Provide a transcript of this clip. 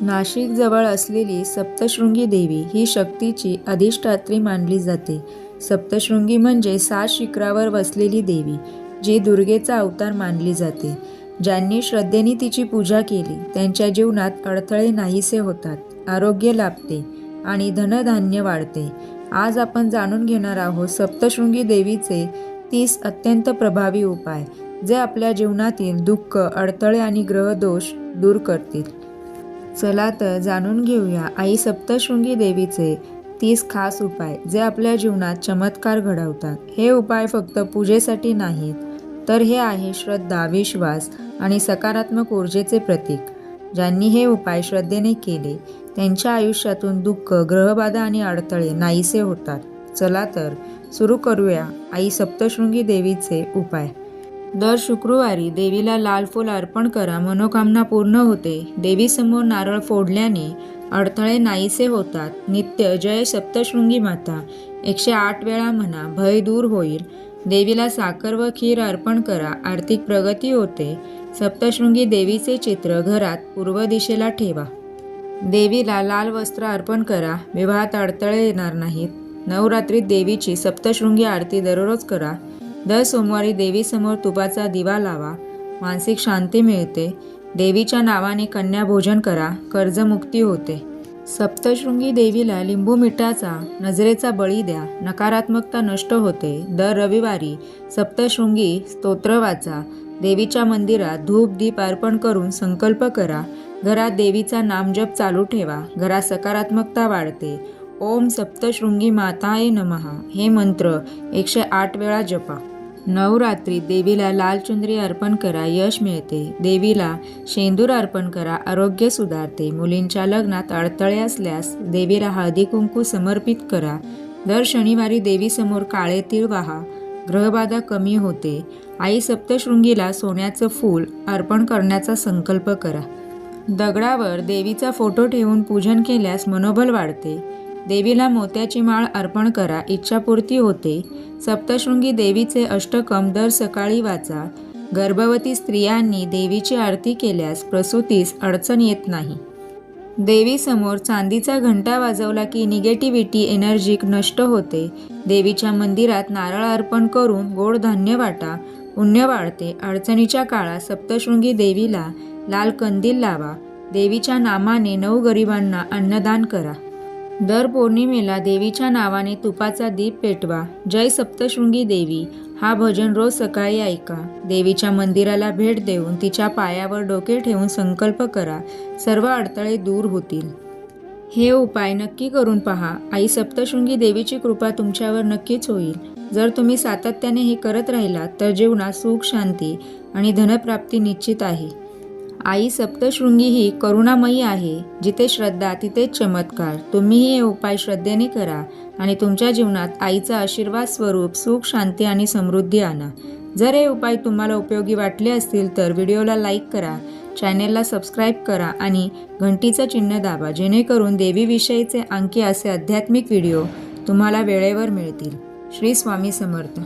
नाशिकजवळ असलेली सप्तशृंगी देवी ही शक्तीची अधिष्ठात्री मानली जाते. सप्तशृंगी म्हणजे सात शिखरावर वसलेली देवी जी दुर्गेचा अवतार मानली जाते. ज्यांनी श्रद्धेने तिची पूजा केली त्यांच्या जीवनात अडथळे नाहीसे होतात आरोग्य लाभते आणि धनधान्य वाढते. आज आपण जाणून घेणार आहोत सप्तशृंगी देवीचे तीस अत्यंत प्रभावी उपाय जे आपल्या जीवनातील दुःख अडथळे आणि ग्रहदोष दूर करतील. चला तर जाणून घेऊया आई सप्तशृंगी देवीचे तीस खास उपाय जे आपल्या जीवनात चमत्कार घडवतात. हे उपाय फक्त पूजेसाठी नाहीत तर हे आहे श्रद्धा विश्वास आणि सकारात्मक ऊर्जेचे प्रतीक. ज्यांनी हे उपाय श्रद्धेने केले त्यांच्या आयुष्यातून दुःख ग्रहबाधा आणि अडथळे नाहीसे होतात. चला तर सुरू करूया आई सप्तशृंगी देवीचे उपाय. दर शुक्रवारी देवीला लाल फूल अर्पण करा. मनोकामना पूर्ण होते. देवीसमोर नारळ फोडल्याने अडथळे नाहीसे होतात. नित्य जय सप्तशृंगी माता. एकशे आठ वेळा म्हणा भय दूर होईल. देवीला साखर व खीर अर्पण करा. आर्थिक प्रगती होते. सप्तशृंगी देवीचे चित्र घरात पूर्व दिशेला ठेवा. देवीला लाल वस्त्र अर्पण करा. विवाहात अडथळे येणार नाहीत. नवरात्रीत देवीची सप्तशृंगी आरती दररोज करा. दर सोमवारी देवीसमोर तुपाचा दिवा लावा. मानसिक शांती मिळते. देवीच्या नावाने कन्या भोजन करा. कर्जमुक्ती होते. सप्तशृंगी देवीला लिंबू मिठाचा नजरेचा बळी द्या. नकारात्मकता नष्ट होते. दर रविवारी सप्तशृंगी स्तोत्र वाचा. देवीच्या मंदिरात धूप दीप अर्पण करून संकल्प करा. घरात देवीचा नामजप चालू ठेवा. घरात सकारात्मकता वाढते. ओम सप्तशृंगी माताय नमहा हे मंत्र एकशे आठ वेळा जपा. नवरात्री देवीला लाल चुंदरी अर्पण करा यश मिळते. देवीला शेंदूर अर्पण करा आरोग्य सुधारते. मुलींच्या लग्नात अडथळे असल्यास देवीला हळदी कुंकू समर्पित करा. दर शनिवारी देवीसमोर काळे तीळ वाहा ग्रहबाधा कमी होते. आई सप्तशृंगीला सोन्याचं फूल अर्पण करण्याचा संकल्प करा. दगडावर देवीचा फोटो ठेवून पूजन केल्यास मनोबल वाढते. देवीला मोत्याची माळ अर्पण करा इच्छापूर्ती होते. सप्तशृंगी देवीचे अष्टकम दर सकाळी वाचा. गर्भवती स्त्रियांनी देवीची आरती केल्यास प्रसूतीस अडचण येत नाही. देवीसमोर चांदीचा घंटा वाजवला की निगेटिव्हिटी एनर्जी नष्ट होते. देवीच्या मंदिरात नारळ अर्पण करून गोड धान्य वाटा. पुण्य वाढते. अडचणीच्या काळात सप्तशृंगी देवीला लाल कंदील लावा. देवीच्या नामाने नऊ गरिबांना अन्नदान करा. दर पौर्णिमेला देवीच्या नावाने तुपाचा दीप पेटवा. जय सप्तशृंगी देवी. हा भजन रोज सकाळी ऐका. देवीच्या मंदिराला भेट देऊन तिच्या पायावर डोके ठेवून संकल्प करा. सर्व अडथळे दूर होतील. हे उपाय नक्की करून पहा. आई सप्तशृंगी देवीची कृपा तुमच्यावर नक्कीच होईल. जर तुम्ही सातत्याने हे करत राहिलात तर जीवनात सुख शांती आणि धनप्राप्ती निश्चित आहे. आई सप्तशृंगी ही करुणामयी आहे. जिथे श्रद्धा तिथेच चमत्कार. तुम्हीही हे उपाय श्रद्धेने करा आणि तुमच्या जीवनात आईचा आशीर्वाद स्वरूप सुख शांती आणि समृद्धी आणा. जर हे उपाय तुम्हाला उपयोगी वाटले असतील तर व्हिडिओला लाईक करा चॅनेलला सबस्क्राईब करा आणि घंटीचं चिन्ह दाबा जेणेकरून देवीविषयीचे आणखी असे आध्यात्मिक व्हिडिओ तुम्हाला वेळेवर मिळतील. श्री स्वामी समर्थ.